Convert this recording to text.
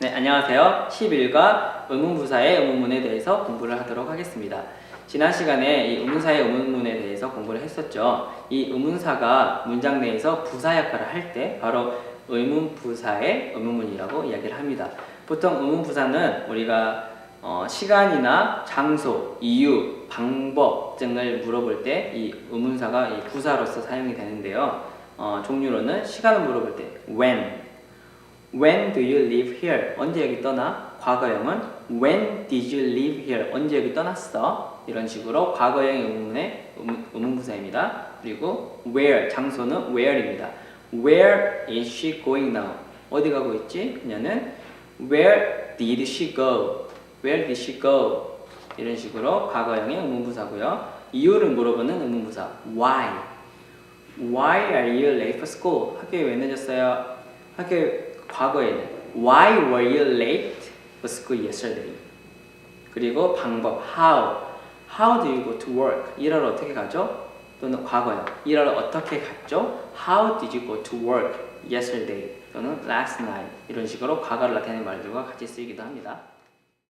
네, 안녕하세요. 11과 의문부사의 의문문에 대해서 공부를 하도록 하겠습니다. 지난 시간에 이 의문사의 의문문에 대해서 공부를 했었죠. 이 의문사가 문장 내에서 부사 역할을 할 때 바로 의문부사의 의문문이라고 이야기를 합니다. 보통 의문부사는 우리가 어, 시간이나 장소, 이유, 방법 등을 물어볼 때 이 의문사가 이 부사로서 사용이 되는데요. 어, 종류로는 시간을 물어볼 때 when, When do you live here? 언제 여기 떠나? 과거형은 When did you live here? 언제 여기 떠났어? 이런 식으로 과거형 의문의 의문- 의문부사입니다. 그리고 Where 장소는 Where입니다. Where is she going now? 어디 가고 있지? 그녀는 Where did she go? Where did she go? 이런 식으로 과거형의 의문부사고요. 이유를 물어보는 의문부사 Why? Why are you late for school? 학교에 왜 늦었어요? 학교 과거에는 Why were you late for school yesterday? 그리고 방법 How? How do you go to work? 일하러 어떻게 가죠? 또는 과거요. 일하러 어떻게 갔죠? How did you go to work yesterday? 또는 last night 이런 식으로 과거를 나타내는 말들과 같이 쓰이기도 합니다.